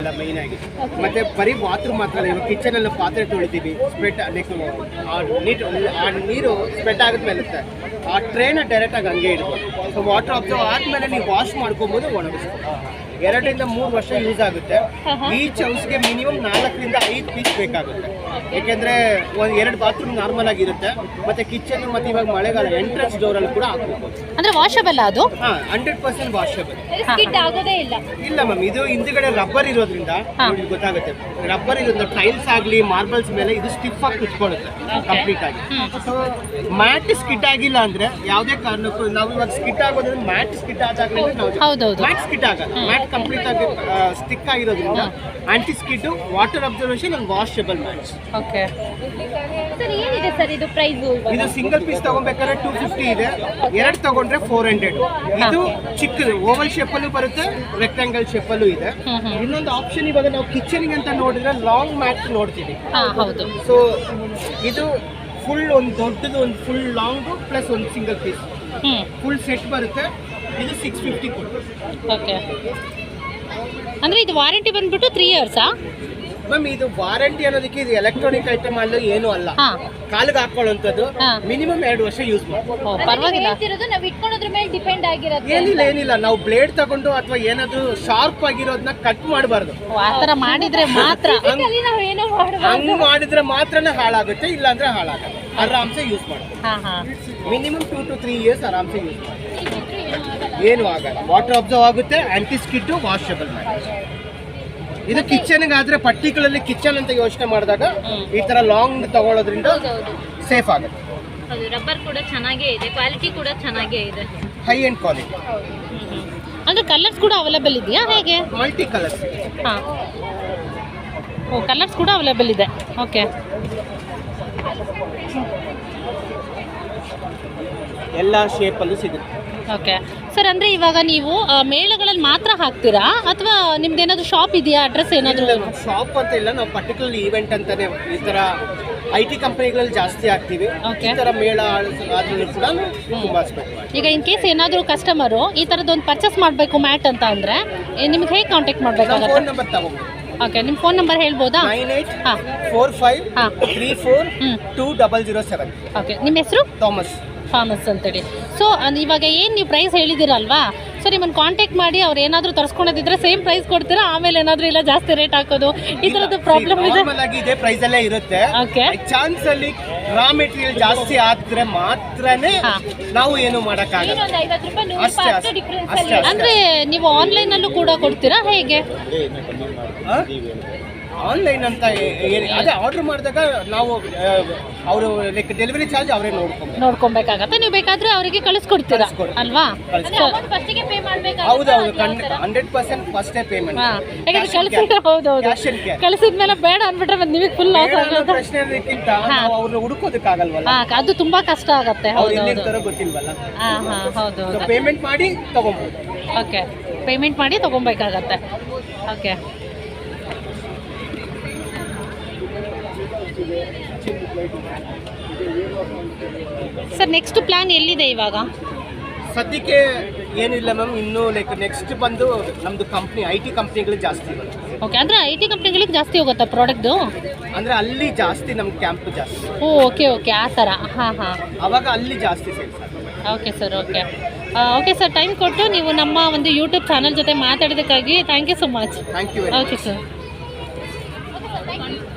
ಎಲ್ಲ ಮೈನ್ ಆಗಿ. ಮತ್ತೆ ಬರೀ ಬಾತ್ರೂಮ್ ಮಾತ್ರ ಇವಾಗ ಕಿಚನ್ ಅಲ್ಲಿ ಪಾತ್ರೆ ತೊಳಿತೀವಿ ಸ್ಪೆಟ್ ಲೈಕ್ ಆ ನೀರು ಸ್ಪೆಟ್ ಆಗದ್ಮೇಲೆ ಸರ್. ಆ ಟ್ರೇನ ಡೈರೆಕ್ಟ್ ಆಗಿ ಹಂಗೆ ಇಡ್ಬೋದು. ಸೊ ವಾಟರ್ ಅಬ್ಸರ್ವ್ ಆದ್ಮೇಲೆ ನೀವು ವಾಶ್ ಮಾಡ್ಕೊಬೋದು ಒಣಗಿಸ್ಬೋದು. ಎರಡರಿಂದ ಮೂರು ವರ್ಷ ಯೂಸ್ ಆಗುತ್ತೆ. ಈಚ್ ಹೌಸ್ಗೆ ಮಿನಿಮಮ್ ನಾಲ್ಕರಿಂದ ಐದು ಪೀಸ್ ಬೇಕಾಗುತ್ತೆ. ಯಾಕೆಂದ್ರೆ ಒಂದು ಎರಡು ಬಾತ್ರೂಮ್ ನಾರ್ಮಲ್ ಆಗಿರುತ್ತೆ ಮತ್ತೆ ಕಿಚನ್ ಮತ್ತೆ ಇವಾಗ ಮಳೆಗಾಲ ಎಂಟ್ರೆನ್ಸ್ ಡೋರ್ ಅಲ್ಲಿ ಕೂಡ ಹಾಕಬಹುದು ಅಂದ್ರೆ ವಾಷಬಲ್ ಅದು? ಹಾ ಹಂಡ್ರೆಡ್ ಪರ್ಸೆಂಟ್ ವಾಷಬಲ್ ಸ್ಕಿಡ್ ಆಗೋದೇ ಇಲ್ಲ. ಇಲ್ಲ ಮ್ಯಾಮ್ ಇದು ಹಿಂದ್ಗಡೆ ರಬ್ಬರ್ ಇರೋದ್ರಿಂದ ಗೊತ್ತಾಗುತ್ತೆ. ರಬ್ಬರ್ ಇರೋದ್ರಿಂದ ಟೈಲ್ಸ್ ಆಗ್ಲಿ ಮಾರ್ಬಲ್ಸ್ ಮೇಲೆ ಇದು ಸ್ಟಿಫ್ ಆಗಿ ಕುತ್ಕೊಳ್ಳುತ್ತೆ ಕಂಪ್ಲೀಟ್ ಆಗಿ. ಸೊ ಮ್ಯಾಟ್ ಸ್ಕಿಟ್ ಆಗಿಲ್ಲ ಅಂದ್ರೆ ಯಾವುದೇ ಕಾರಣಕ್ಕೂ ನಾವು ಇವಾಗ ಸ್ಕಿಟ್ ಆಗೋದ್ರಿಂದ ಮ್ಯಾಟ್ ಸ್ಕಿಟ್ ಆದಾಗ ನಾವು ಮ್ಯಾಟ್ ಸ್ಕಿಟ್ ಆಗಲ್ಲ. ಮ್ಯಾಟ್ ಕಂಪ್ಲೀಟ್ ಆಗಿ ಸ್ಟಿಕ್ ಆಗಿರೋದ್ರಿಂದ anti skid water absorption and washable mats okay sir ಏನಿದೆ ಸರ್ ಇದು ಪ್ರೈಸ್ ಇದು ಸಿಂಗಲ್ ಪೀಸ್ ತಗೊಬೇಕಾದ್ರೆ ಟೂ ಫಿಫ್ಟಿ ಇದೆ. ಎರಡು ತಗೊಂಡ್ರೆ ಫೋರ್ ಹಂಡ್ರೆಡ್ ಇದು ಚಿಕ್ಕದು ಓವಲ್ ಶೇಪಲ್ಲೂ ಬರುತ್ತೆ ರೆಕ್ಟಾಂಗಲ್ ಶೇಪಲ್ಲೂ ಇದೆ. ಇನ್ನೊಂದು ಆಪ್ಷನ್ ಇವಾಗ ನಾವು ಕಿಚನ್ ಅಂತ ನೋಡಿದ್ರೆ ಲಾಂಗ್ ಮ್ಯಾಟ್ ನೋಡ್ತೀವಿ. ಹಾ ಹೌದು. ಸೊ ಇದು ಫುಲ್ ಒಂದು ದೊಡ್ಡದು ಒಂದು ಫುಲ್ ಲಾಂಗು ಪ್ಲಸ್ ಒಂದು ಸಿಂಗಲ್ ಪೀಸ್ ಫುಲ್ ಸೆಟ್ ಬರುತ್ತೆ. ಇದು ಸಿಕ್ಸ್ ಫಿಫ್ಟಿ ಕೊಟ್ಟು ಓಕೆ ಅಂದ್ರೆ ಇದು ವಾರಂಟಿ ಬಂದ್ಬಿಟ್ಟು ತ್ರೀ ಇಯರ್ಸಾ ಮ್ಯಾಮ್ ಇದು ವಾರಂಟಿ ಅನ್ನೋದಕ್ಕೆ ಇದು ಎಲೆಕ್ಟ್ರಾನಿಕ್ ಐಟಮ್ ಅಲ್ಲ ಏನು ಅಲ್ಲ. ಹಾ. ಕಾಲಿಗೆ ಹಾಕೊಳ್ಳುವಂಥದ್ದು. ಹಾ. ಮಿನಿಮಮ್ ಎರಡು ವರ್ಷ ಯೂಸ್ ಮಾಡಿ ಓ ಪರವಾಗಿಲ್ಲ. ಹೇಳ್ತಿರೋದು ನಾವು ಮೇಲೆ ಡಿಪೆಂಡ್ ಆಗಿರುತ್ತೆ ಏನಿಲ್ಲ ಏನಿಲ್ಲ. ನಾವು ಬ್ಲೇಡ್ ತಗೊಂಡು ಅಥವಾ ಏನಾದ್ರು ಶಾರ್ಪ್ ಆಗಿರೋದನ್ನ ಕಟ್ ಮಾಡಬಾರ್ದು. ಓ, ಆ ಥರ ಮಾಡಿದ್ರೆ ಮಾತ್ರ. ಅಲ್ಲಿ ನಾವು ಏನೋ ಮಾಡಬಾರ್ದು. ಹಂಗ್ ಮಾಡಿದ್ರೆ ಮಾತ್ರನೇ ಹಾಳಾಗುತ್ತೆ ಇಲ್ಲ ಅಂದ್ರೆ ಹಾಳಾಗಲ್ಲ ಆರಾಮ್ಸೆ ಯೂಸ್ ಮಾಡ್ಬೋದು. ಹಾ ಹಾ. Minimum two to three years ಆರಾಮ್ಸೆ ಯೂಸ್ ಮಾಡಿ ಏನು ಆಗಲ್ಲ. ವಾಟರ್ ಅಬ್ಸರ್ವ್ ಆಗುತ್ತೆ ಆಂಟಿ ಸ್ಕಿಟ್ಟು ವಾಷಬಲ್ ಮಾಡಿ. ಇದು ಕಿಚನ್ ಆದ್ರೆ ಪರ್ಟಿಕ್ಯುಲರ್ಲಿ ಕಿಚನ್ ಅಂತ ಯೋಚನೆ ಮಾಡಿದಾಗ ಈ ತರ ಲಾಂಗ್ ತಗೊಳ್ಳೋದ್ರಿಂದ ಸೇಫ್ ಆಗುತ್ತೆ. ಅದು ರಬ್ಬರ್ ಕೂಡ ಚೆನ್ನಾಗೇ ಇದೆ ಕ್ವಾಲಿಟಿ ಕೂಡ ಚೆನ್ನಾಗೇ ಇದೆ. ಹೈ ಅಂಡ್ ಕ್ವಾಲಿಟಿ ಅಂದ್ರೆ ಕಲರ್ಸ್ ಕೂಡ ಅವೈಲೇಬಲ್ ಇದೆಯಾ ಹೇಗೆ? ಮಲ್ಟಿ ಕಲರ್ಸ್ ಹಾ. ಓ ಕಲರ್ಸ್ ಕೂಡ ಅವೈಲೇಬಲ್ ಇದೆ. ಓಕೆ ಎಲ್ಲ ಶೇಪಲ್ಲೂ ಸಿಗುತ್ತೆ. ಓಕೆ ಸರ್ ಅಂದ್ರೆ ಇವಾಗ ನೀವು ಮೇಳಗಳಲ್ಲಿ ಮಾತ್ರ ಹಾಕ್ತೀರಾ? ಅಥವಾ ನಿಮ್ದು ಏನಾದ್ರು ಶಾಪ್ ಇದೆಯಾ? ಅಡ್ರೆಸ್ ಏನಾದ್ರು? ಶಾಪ್ ಅಂತ ಇಲ್ಲ. ನಾವು ಪರ್ಟಿಕ್ಯುಲರ್ ಈವೆಂಟ್ ಅಂತಾನೆ ಈ ತರ ಐ ಟಿ ಕಂಪನಿಗಳಲ್ಲಿ ಜಾಸ್ತಿ ಆಗ್ತೀವಿ Okay. ಈ ತರ ಮೇಳ ಆದ್ರೂ ಕೂಡ ಈಗ ಇನ್ ಕೇಸ್ ಏನಾದರೂ ಕಸ್ಟಮರು ಈ ಥರದ್ದೊಂದು ಪರ್ಚೇಸ್ ಮಾಡಬೇಕು ಮ್ಯಾಟ್ ಅಂತ ಅಂದರೆ ನಿಮ್ಗೆ ಹೇಗೆ ಕಾಂಟ್ಯಾಕ್ಟ್ ಮಾಡಬೇಕಾಗತ್ತೆ ಫೋನ್ ನಂಬರ್ ತಗೊಂಡು ಓಕೆ ನಿಮ್ಮ ಫೋನ್ ನಂಬರ್ ಹೇಳ್ಬೋದಾ? ನೈನ್ ಏಟ್ ಹಾಂ. ಫೋರ್ ಫೈವ್ ಹಾಂ. Three four two double zero seven okay ನಿಮ್ಮ ಹೆಸರು? ಥಾಮಸ್ ಫಾರ್ಮಸ್ ಅಂತೇಳಿ. ಸೊ ಇವಾಗ ಏನು ನೀವು ಪ್ರೈಸ್ ಹೇಳಿದ್ದೀರಲ್ವಾ ಸೊ ನಿಮ್ಮನ್ನು ಕಾಂಟ್ಯಾಕ್ಟ್ ಮಾಡಿ ಅವ್ರು ಏನಾದರೂ ತರಿಸ್ಕೊಳೋದಿದ್ರೆ ಸೇಮ್ ಪ್ರೈಸ್ ಕೊಡ್ತೀರಾ? ಆಮೇಲೆ ಏನಾದರೂ ಇಲ್ಲ ಜಾಸ್ತಿ ರೇಟ್ ಹಾಕೋದು? ಈ ಥರದ್ದು ಪ್ರಾಬ್ಲಮ್ ಇದೆ. ನಾರ್ಮಲ್ ಆಗಿ ಇದೇ ಪ್ರೈಸ್ ಅಲ್ಲೇ ಇರುತ್ತೆ. ಓಕೆ ಚಾನ್ಸ್ ಅಲ್ಲಿ ರಾ ಮೆಟೀರಿಯಲ್ ಜಾಸ್ತಿ ಆದ್ರೆ ಮಾತ್ರನೇ ನಾವು ಏನು ಮಾಡೋಕ್ಕಾಗಲ್ಲ. ಅಂದ್ರೆ ನೀವು ಆನ್ಲೈನ್ ಅಲ್ಲೂ ಕೂಡ ಕೊಡ್ತೀರಾ? ಹೇಗೆ? ಆನ್ಲೈನ್ ಅಂತ ಅದೇ ಆರ್ಡರ್ ಮಾಡಿದಾಗ ನಾವು ಅವರು ಲೈಕ್ ಡೆಲಿವರಿ ಚಾರ್ಜ್ ಅವರೇ ನೋಡ್ಕೊಂಡು ನೋಡ್ಕೊಬೇಕಾಗತ್ತೆ. ನೀವು ಬೇಕಾದ್ರೆ ಅವರಿಗೆ ಕಳಿಸ್ಕೊಡ್ತೀರಾ. ಅಲ್ವಾ? ಹೌದು ಹೌದು ಮಾಡ್ಬೇಕಾಗುತ್ತೆ ಹಂಡ್ರೆಡ್ ಪರ್ಸೆಂಟ್ ಫಸ್ಟೇ ಪೇಮೆಂಟ್ ಯಾಕಂದ್ರೆ ಕಳಿಸಿದ್ರೆ ಹೌದು ಹೌದು. ಕಳಿಸಿದ ಮೇಲೆ ಬೇಡ ಅಂದ್ಬಿಟ್ರೆ ಮತ್ತೆ ನಿಮಗೆ ಫುಲ್ ಲಾಸ್ ಆಗೋದು. ಪ್ರಶ್ನೆಗಿಂತ ನಾವು ಅವ್ರನ್ನ ಹುಡುಕೋದಕ್ಕಾಗಲ್ವಲ್ಲ? ಅದು ತುಂಬಾ ಕಷ್ಟ ಆಗತ್ತೆ. ಹೌದು ಹೌದು. ಗೊತ್ತಿಲ್ವಲ್ಲ? ಹಾ ಹಾ ಹೌದು ಪೇಮೆಂಟ್ ಮಾಡಿ ತಗೊಬೋದು. ಓಕೆ ಪೇಮೆಂಟ್ ಮಾಡಿ ತಗೊಬೇಕಾಗತ್ತೆ. ಓಕೆ ಸರ್ ನೆಕ್ಸ್ಟ್ ಪ್ಲಾನ್ ಎಲ್ಲಿದೆ ಇವಾಗ? ಸದ್ಯಕ್ಕೆ ಏನಿಲ್ಲ ಮ್ಯಾಮ್ ಇನ್ನು ಲೈಕ್ ನೆಕ್ಸ್ಟ್ ಬಂದು ನಮ್ದು ಕಂಪ್ನಿ ಐ ಟಿ ಕಂಪ್ನಿಗಳಿಗೆ ಜಾಸ್ತಿ ಓಕೆ ಅಂದ್ರೆ ಐ ಟಿ ಕಂಪ್ನಿಗಳಿಗೆ ಜಾಸ್ತಿ ಹೋಗುತ್ತಾ ಪ್ರಾಡಕ್ಟ್ದು ಅಂದ್ರೆ ಅಲ್ಲಿ ಜಾಸ್ತಿ ನಮ್ಮ ಕ್ಯಾಂಪ್ ಜಾಸ್ತಿ. ಓ ಓಕೆ ಓಕೆ ಆ ಥರ. ಹಾಂ ಹಾಂ. ಅವಾಗ ಅಲ್ಲಿ ಜಾಸ್ತಿ sales okay sir okay okay sir time ಕೊಟ್ಟು ನೀವು ನಮ್ಮ ಒಂದು ಯೂಟ್ಯೂಬ್ ಚಾನಲ್ ಜೊತೆ ಮಾತಾಡೋದಕ್ಕಾಗಿ thank you so much thank you very okay sir